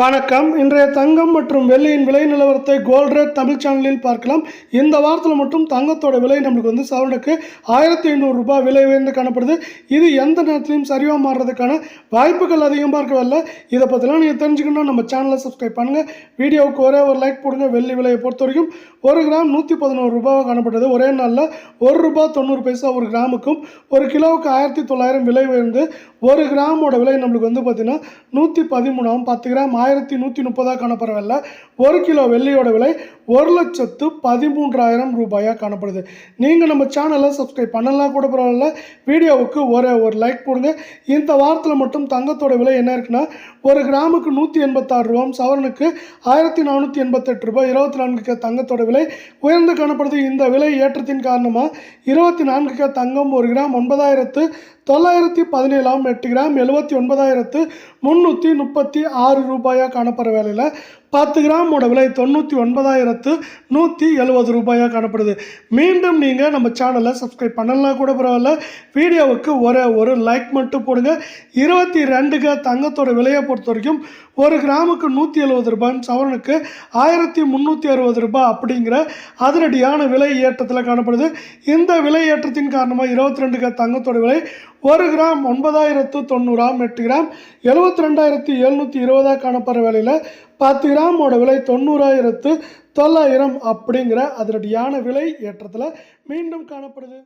வணக்கம். இன்றைய தங்கம் மற்றும் வெள்ளியின் விலை நிலவரத்தை கோல்ட் ரேட் தமிழ் சேனலில் பார்க்கலாம். இந்த வாரத்தில் மட்டும் தங்கத்தோட விலை நம்மளுக்கு வந்து சவுண்டுக்கு ஆயிரத்தி ஐநூறுரூபா விலை உயர்ந்து காணப்படுது. இது எந்த நேரத்திலையும் சரிவாக மாறுறதுக்கான வாய்ப்புகள் அதிகமாக இருக்கவில்லை இதை பற்றிலாம் நீங்கள் தெரிஞ்சுக்கணும் நம்ம சேனலை சப்ஸ்கிரைப் பண்ணுங்கள் வீடியோவுக்கு ஒரே ஒரு லைக் போடுங்க. வெள்ளி விலையை பொறுத்த வரைக்கும் ஒரு கிராம் நூற்றி பதினோரு ரூபாவாக காணப்படுது ஒரே நாளில் ஒரு ரூபா தொண்ணூறு பைசா ஒரு கிராமுக்கும் ஒரு கிலோவுக்கு ஆயிரத்தி தொள்ளாயிரம் விலை உயர்ந்து ஒரு கிராமோட விலை நம்மளுக்கு வந்து பார்த்திங்கன்னா நூற்றி பதிமூணாம் பத்து கிராம் ஆயிரத்தி நூற்றி முப்பதாக காணப்படவில்லை. ஒரு கிலோ வெள்ளியோட விலை ஒரு லட்சத்து பதிமூன்றாயிரம் ரூபாயாக காணப்படுது. நீங்கள் நம்ம சேனலை சப்ஸ்கிரைப் பண்ணலாம் கூட பரவாயில்ல. வீடியோவுக்கு ஒரே ஒரு லைக் போடுங்க. இந்த வாரத்தில் மட்டும் தங்கத்தோட விலை என்ன இருக்குன்னா ஒரு கிராமுக்கு நூற்றி எண்பத்தாறு ரூபாய் சவரனுக்கு ஆயிரத்தி நானூற்றி எண்பத்தெட்டு ரூபாய் இருபத்தி நான்கு கே தங்கத்தோட விலை உயர்ந்து காணப்படுது. இந்த விலை ஏற்றத்தின் காரணமாக இருபத்தி நான்கு கே தங்கம் ஒரு கிராம் ஒன்பதாயிரத்து தொள்ளாயிரத்தி பதினேழாம் எட்டு கிராம் எழுபத்தி ஒன்பதாயிரத்து முந்நூற்றி முப்பத்தி ஆறு ரூபாயாக காணப்படுற வேலையில் பத்து கிராமோட விலை தொண்ணூற்றி ஒன்பதாயிரத்து நூற்றி எழுபது ரூபாயாக காணப்படுது. மீண்டும் நீங்கள் நம்ம சேனலை சப்ஸ்கிரைப் பண்ணலாம் கூட பரவாயில்ல. வீடியோவுக்கு ஒரே ஒரு லைக் மட்டும் போடுங்க. இருபத்தி ரெண்டுக்கு தங்கத்தோட விலையை பொறுத்த வரைக்கும் ஒரு கிராமுக்கு நூற்றி எழுபது ரூபாய் சவரனுக்கு ஆயிரத்தி முந்நூற்றி அறுபது ரூபாய் அப்படிங்கிற அதிரடியான விலை ஏற்றத்தில் காணப்படுது. இந்த விலை ஏற்றத்தின் காரணமாக இருபத்தி ரெண்டுக்கு தங்கத்தோட விலை ஒரு கிராம் ஒன்பதாயிரத்து தொண்ணூறாம் எட்டு கிராம் எழுபத்தி ரெண்டாயிரத்தி எழுநூற்றி இருபதாக காணப்படுற விலையில் பத்து கிராமோட விலை தொண்ணூறாயிரத்து தொள்ளாயிரம் அப்படிங்கிற அதிரடியான விலை ஏற்றத்தில் மீண்டும் காணப்படுது.